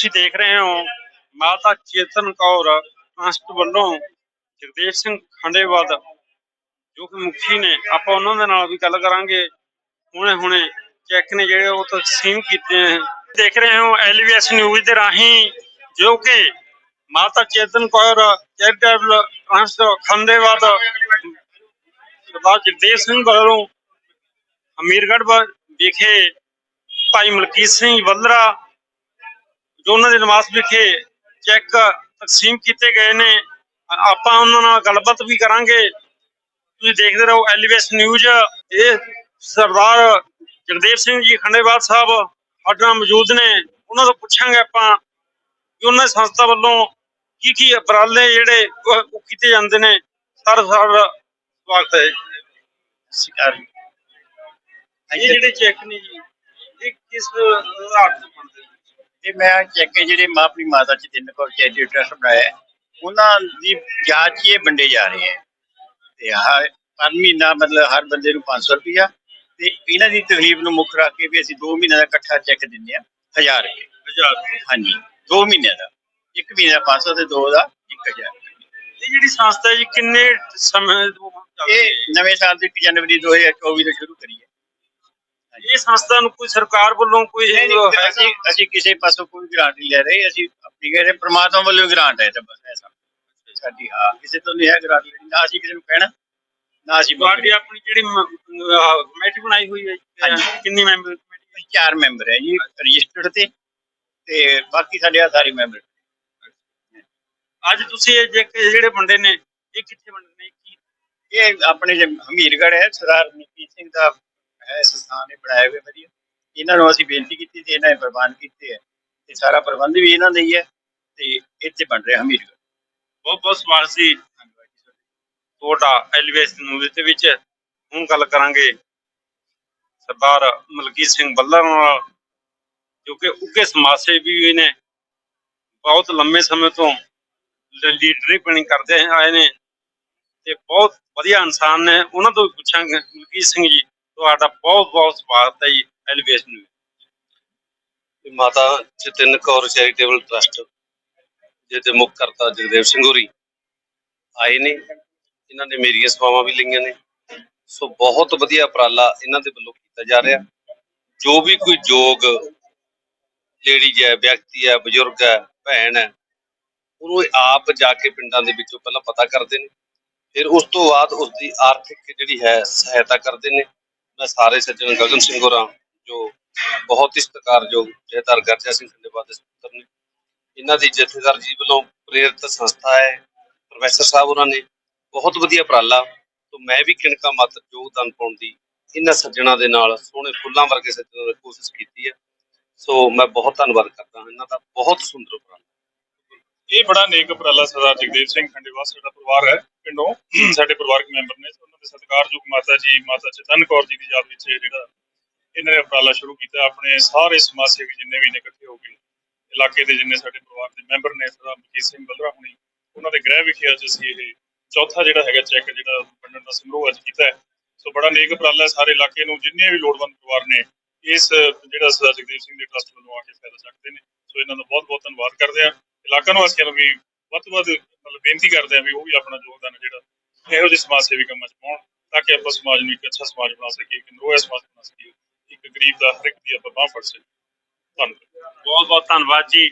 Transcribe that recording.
ਤੁਸੀਂ ਦੇਖ ਰਹੇ ਹੋ ਮਾਤਾ ਚੇਤਨ ਕੌਰ ਟਰਸਟ ਵੱਲੋਂ ਜਗਦੇਵ ਸਿੰਘ ਖੰਡੇਵਾਦ ਜੋ ਕਿ ਮੁਖੀ ਨੇ। ਆਪਾਂ ਉਹਨਾਂ ਦੇ ਨਾਲ ਵੀ ਗੱਲ ਕਰਾਂਗੇ। ਹੁਣੇ ਹੁਣੇ ਚੈੱਕ ਨੇ ਜਿਹੜੇ ਉਹ ਤਕਸੀਮ ਕੀਤੇ ਦੇਖ ਰਹੇ ਹੋ ਐਲਵੀਐਸ ਨਿਊਜ਼ ਦੇ ਰਾਹੀਂ ਜੋ ਕਿ ਮਾਤਾ ਚੇਤਨ ਕੌਰ, ਚੈਰੀਟੇਬਲ ਟਰਸਟ ਖੰਡੇਵਾਦ ਸਰਦਾਰ ਜਗਦੇਵ ਸਿੰਘ ਵੱਲੋਂ ਅਮੀਰਗੜ੍ਹ ਵਿਖੇ ਭਾਈ ਮਲਕੀਤ ਸਿੰਘ ਵੱਲਰਾ ਉਹਨਾਂ ਦੇ ਨਿਵਾਸ ਵਿਖੇ ਚੈੱਕ ਤਕਸੀਮ ਕੀਤੇ ਗਏ ਨੇ ਆਪਾਂ ਉਹਨਾਂ ਨਾਲ ਗੱਲਬਾਤ ਵੀ ਕਰਾਂਗੇ। ਤੁਸੀਂ ਦੇਖਦੇ ਰਹੋ ਐਲੀਵੇਸ ਨਿਊਜ਼। ਇਹ ਸਰਦਾਰ ਜਗਦੇਵ ਸਿੰਘ ਜੀ ਖੰਡੇਵਾਲ ਸਾਹਿਬ ਸਾਡੇ ਨਾਲ ਮੌਜੂਦ ਨੇ। ਉਹਨਾਂ ਤੋਂ ਪੁੱਛਾਂਗੇ ਆਪਾਂ ਕਿ ਉਹਨਾਂ ਸੰਸਥਾ ਵੱਲੋਂ ਕੀ ਕੀ ਉਪਰਾਲੇ ਜਿਹੜੇ ਉਹ ਕੀਤੇ ਜਾਂਦੇ ਨੇ। ਸਰ ਸਰ ਸਵਾਗਤ ਹੈ ਸ਼ਿਕਾਰ ਇਹ ਜਿਹੜੇ ਚੈੱਕ ਨੇ ਜੀ ਇਹ ਕਿਸ ਆਧਾਰ ਤੇ ਬਣਦੇ ਤੇ ਮੈਂ ਚੈੱਕ ਜਿਹੜੇ ਮਾਂ ਆਪਣੀ ਮਾਤਾ ਜੀ ਤਿੰਨ ਕੋਲ ਚੈਰੀਟੀ ਟਰਸਟ ਬਣਾਇਆ ਹੈ, ਉਹਨਾਂ ਦੀ ਯਾਦ 'ਚ ਇਹ ਵੰਡੇ ਜਾ ਰਹੇ ਹੈ। ਤੇ ਹਰ ਹਰ ਮਹੀਨਾ ਮਤਲਬ ਹਰ ਬੰਦੇ ਨੂੰ 500 ਰੁਪਇਆ ਤੇ ਇਹਨਾਂ ਦੀ ਤਕਲੀਫ ਨੂੰ ਮੁੱਖ ਰੱਖ ਕੇ ਵੀ ਅਸੀਂ 2 ਮਹੀਨਿਆਂ ਦਾ ਇਕੱਠਾ ਚੈੱਕ ਦਿੰਦੇ ਆ 1000 ਰੁਪਏ ਹਜ਼ਾਰ ਰੁਪਏ। ਹਾਂਜੀ 2 ਮਹੀਨਿਆਂ ਦਾ। ਇੱਕ ਮਹੀਨੇ ਦਾ 500 ਤੇ ਦੋ ਦਾ 1000 ਇਹ ਜਿਹੜੀ ਸੰਸਥਾ ਹੈ ਜੀ ਕਿੰਨੇ ਸਮੇਂ ਤੋਂ ਚੱਲ ਰਹੀ ਹੈ ਇਹ ਨਵੇਂ ਸਾਲ ਦੀ 1 ਜਨਵਰੀ 2024 ਤੋਂ ਸ਼ੁਰੂ ਕਰੀ ਹੈ। ਇਹ ਸੰਸਥਾ ਨੂੰ ਕੋਈ ਸਰਕਾਰ ਵੱਲੋਂ ਕੋਈ ਨਹੀਂ, ਨਹੀਂ, ਹੈ ਅਸੀਂ ਅਸੀਂ ਕਿਸੇ ਪਾਸੋਂ ਕੋਈ ਗ੍ਰਾਂਟ ਨਹੀਂ ਲੈ ਰਹੇ ਅਸੀਂ ਆਪਣੀ ਕਹਿੰਦੇ ਪ੍ਰਮਾਤਮਾ ਵੱਲੋਂ ਗ੍ਰਾਂਟ ਹੈ ਤਾਂ ਬਸ ਐਸਾ ਸਾਡੀ ਹਾਂ ਕਿਸੇ ਤੋਂ ਨਹੀਂ ਹੈ ਗ੍ਰਾਂਟ ਲੈਣੀ ਨਾ ਅਸੀਂ ਕਿਸੇ ਨੂੰ ਕਹਿਣਾ ਨਾ ਅਸੀਂ ਤੁਹਾਡੀ ਮੰਗਣੀ। ਆਪਣੀ ਜਿਹੜੀ ਕਮੇਟੀ ਬਣਾਈ ਹੋਈ ਹੈ ਜੀ, ਹਾਂਜੀ। ਕਿੰਨੀ ਮੈਂਬਰ ਕਮੇਟੀ ਅਸੀਂ ਚਾਰ ਮੈਂਬਰ ਹੈ ਜੀ ਰਜਿਸਟਰਡ ਤੇ ਤੇ ਬਾਕੀ ਸਾਡੇ ਆ ਸਾਰੇ ਮੈਂਬਰ ਅੱਜ ਤੁਸੀਂ ਇਹ ਜੇ- ਇਹ ਜਿਹੜੇ ਬੰਦੇ ਨੇ ਇਹ ਕਿੱਥੇ ਬੰਦੇ ਨੇ ਕੀ ਇਹ ਆਪਣੇ ਜੇ ਹਮੀਰਗੜ੍ਹ ਹੈ ਸਰਦਾਰ ਮਨਜੀਤ ਸਿੰਘ ਦਾ ਹੈ ਸਥਾਨ ਇਹ ਬਣਾਏ ਹੋਏ ਵਧੀਆ। ਇਹਨਾਂ ਨੂੰ ਅਸੀਂ ਬੇਨਤੀ ਕੀਤੀ ਤੇ ਇਹਨਾਂ ਨੇ ਪ੍ਰਬੰਧ ਕੀਤੇ ਹੈ। ਤੇ ਸਾਰਾ ਪ੍ਰਬੰਧ ਵੀ ਇਹਨਾਂ ਦਾ ਹੀ ਹੈ ਤੇ ਇੱਥੇ ਬਣ ਰਿਹਾ ਹਮੀਰਗੜ੍ਹ ਬਹੁਤ ਬਹੁਤ ਸਵਾਗਤ ਸੀ। ਤੁਹਾਡਾ ਐਲੀਵੇਸ ਨਿਊਜ਼ ਦੇ ਵਿੱਚ। ਹੁਣ ਗੱਲ ਕਰਾਂਗੇ ਸਰਦਾਰ ਮਲਕੀਤ ਸਿੰਘ ਬੱਲਾ ਨਾਲ, ਜੋ ਕਿ ਉੱਗੇ ਸਮਾਜ ਸੇਵੀ ਵੀ ਨੇ। ਬਹੁਤ ਲੰਮੇ ਸਮੇਂ ਤੋਂ ਲੀਡਰੀ ਪਣੀ ਕਰਦੇ ਆਏ ਨੇ। ਤੇ ਬਹੁਤ ਵਧੀਆ ਇਨਸਾਨ ਨੇ। ਉਹਨਾਂ ਤੋਂ ਵੀ ਪੁੱਛਾਂਗੇ ਮਲਕੀਤ ਸਿੰਘ ਜੀ। ਤੁਹਾਡਾ ਬਹੁਤ ਬਹੁਤ ਸਵਾਗਤ ਹੈ ਜੀ ਐਲੀਵੇਸ ਨਿਊਜ਼ ਮਾਤਾ ਚਿਤਨ ਕੌਰ ਚੈਰੀਟੇਬਲ ਟਰਸਟ ਜਿਹਦੇ ਮੁੱਖ ਕਰਤਾ ਜਗਦੇਵ ਸਿੰਘ ਹੋਰੀ। ਆਏ ਨੇ, ਇਹਨਾਂ ਨੇ ਮੇਰੀਆਂ ਸੇਵਾਵਾਂ ਵੀ ਲਈਆਂ ਨੇ। ਸੋ ਬਹੁਤ ਵਧੀਆ ਉਪਰਾਲਾ ਇਹਨਾਂ ਦੇ ਵੱਲੋਂ ਕੀਤਾ ਜਾ ਰਿਹਾ। ਜੋ ਵੀ ਕੋਈ ਯੋਗ ਲੇਡੀ ਹੈ, ਵਿਅਕਤੀ ਹੈ, ਬਜ਼ੁਰਗ ਹੈ, ਭੈਣ ਹੈ, ਉਹ ਆਪ ਜਾ ਕੇ ਪਿੰਡਾਂ ਦੇ ਵਿੱਚੋਂ ਪਹਿਲਾਂ ਪਤਾ ਕਰਦੇ ਨੇ। ਫਿਰ ਉਸ ਤੋਂ ਬਾਅਦ ਉਸ ਦੀ ਆਰਥਿਕ ਜਿਹੜੀ ਹੈ ਸਹਾਇਤਾ ਕਰਦੇ ਨੇ। ਮੈਂ ਸਾਰੇ ਸੱਜਣ ਗਗਨ ਸਿੰਘ ਹੋਰਾਂ ਜੋ ਬਹੁਤ ਹੀ ਸਤਿਕਾਰਯੋਗ ਜਥੇਦਾਰ ਗਰਜਾ ਸਿੰਘ ਖੰਡੇਵਾਲ ਦੇ ਸਪੁੱਤਰ ਨੇ, ਇਹਨਾਂ ਦੀ ਜਥੇਦਾਰ ਜੀ ਵੱਲੋਂ ਪ੍ਰੇਰਿਤ ਸੰਸਥਾ ਹੈ, ਪ੍ਰੋਫੈਸਰ ਸਾਹਿਬ ਉਹਨਾਂ ਨੇ ਬਹੁਤ ਵਧੀਆ ਉਪਰਾਲਾ ਤੋਂ ਮੈਂ ਵੀ ਕਿਣਕਾ ਮਾਤਰ ਯੋਗਦਾਨ ਪਾਉਣ ਦੀ ਇਹਨਾਂ ਸੱਜਣਾ ਦੇ ਨਾਲ ਸੋਹਣੇ ਫੁੱਲਾਂ ਵਰਗੇ ਸੱਜਣਾ ਦੀ ਕੋਸ਼ਿਸ਼ ਕੀਤੀ ਹੈ। ਸੋ ਮੈਂ ਬਹੁਤ ਧੰਨਵਾਦ ਕਰਦਾ ਹਾਂ ਇਹਨਾਂ ਦਾ, ਬਹੁਤ ਸੁੰਦਰ ਉਪਰਾਲਾ। ਇਹ ਬੜਾ ਨੇਕ ਉਪਰਾਲਾ ਸਰਦਾਰ ਜਗਦੇਵ ਸਿੰਘ ਖੰਡੇਵਾਲ, ਸਾਡਾ ਪਰਿਵਾਰ ਹੈ, ਪਿੰਡੋਂ ਸਾਡੇ ਪਰਿਵਾਰਕ ਮੈਂਬਰ ਨੇ। ਉਹਨਾਂ ਸਤਿਕਾਰਯੋਗ ਮਾਤਾ ਜੀ, ਮਾਤਾ ਚੇਤਨ ਕੌਰ ਜੀ ਦੀ ਯਾਦ ਵਿੱਚ ਇਹ ਜਿਹੜਾ ਇਹਨਾਂ ਨੇ ਉਪਰਾਲਾ ਸ਼ੁਰੂ ਕੀਤਾ, ਆਪਣੇ ਸਾਰੇ ਸਮਾਜ ਸੇਵੀ ਜਿੰਨੇ ਵੀ ਨੇ ਇਕੱਠੇ ਹੋ ਕੇ, ਇਲਾਕੇ ਦੇ ਜਿੰਨੇ ਸਾਡੇ ਪਰਿਵਾਰ ਦੇ ਮੈਂਬਰ ਨੇ, ਸਰਦਾਰ ਮਜੀਤ ਸਿੰਘ ਬਲਰਾ ਹੁਣੀ, ਉਹਨਾਂ ਦੇ ਗ੍ਰਹਿ ਵਿਖੇ ਅੱਜ ਅਸੀਂ ਇਹ ਚੌਥਾ ਜਿਹੜਾ ਹੈਗਾ ਚੈੱਕ ਜਿਹੜਾ ਵੰਡਣ ਦਾ ਸਮਾਰੋਹ ਅੱਜ ਕੀਤਾ ਹੈ। ਸੋ ਬੜਾ ਨੇਕ ਉਪਰਾਲਾ ਹੈ, ਸਾਰੇ ਇਲਾਕੇ ਨੂੰ ਜਿੰਨੇ ਵੀ ਲੋੜਵੰਦ ਪਰਿਵਾਰ ਨੇ, ਇਸ ਜਿਹੜਾ ਸਰਦਾਰ ਜਗਦੇਵ ਸਿੰਘ ਦੇ ਟਰਸਟ ਵੱਲੋਂ ਆ ਕੇ ਫਾਇਦਾ ਚੱਕਦੇ ਨੇ। ਸੋ ਇਹਨਾਂ ਦਾ ਬਹੁਤ ਬਹੁਤ ਧੰਨਵਾਦ ਕਰਦੇ ਆ ਇਲਾਕਾ ਨਿਵਾਸੀਆਂ ਨੂੰ ਵੀ ਵੱਧ ਤੋਂ ਵੱਧ ਮਤਲਬ ਬੇਨਤੀ ਕਰਦੇ ਆ ਵੀ ਉਹ ਵੀ ਆਪਣਾ ਯੋਗਦਾਨ ਹੈ ਜਿਹੜਾ ਇਹੋ ਜਿਹੇ ਸਮਾਜ ਸੇਵੀ ਕੰਮਾਂ 'ਚ ਪਾਉਣ, ਤਾਂ ਕਿ ਆਪਾਂ ਸਮਾਜ ਨੂੰ ਇੱਕ ਅੱਛਾ ਸਮਾਜ ਬਣਾ ਸਕੀਏ, ਇੱਕ ਨਰੋਆ ਸਮਾਜ ਬਣਾ ਸਕੀਏ, ਇੱਕ ਗਰੀਬ ਦਾ ਹਰ ਇੱਕ ਦੀ ਆਪਾਂ ਬਾਂਹ ਫੜ ਸਕੀਏ। ਧੰਨਵਾਦ। ਬਹੁਤ ਬਹੁਤ ਧੰਨਵਾਦ ਜੀ।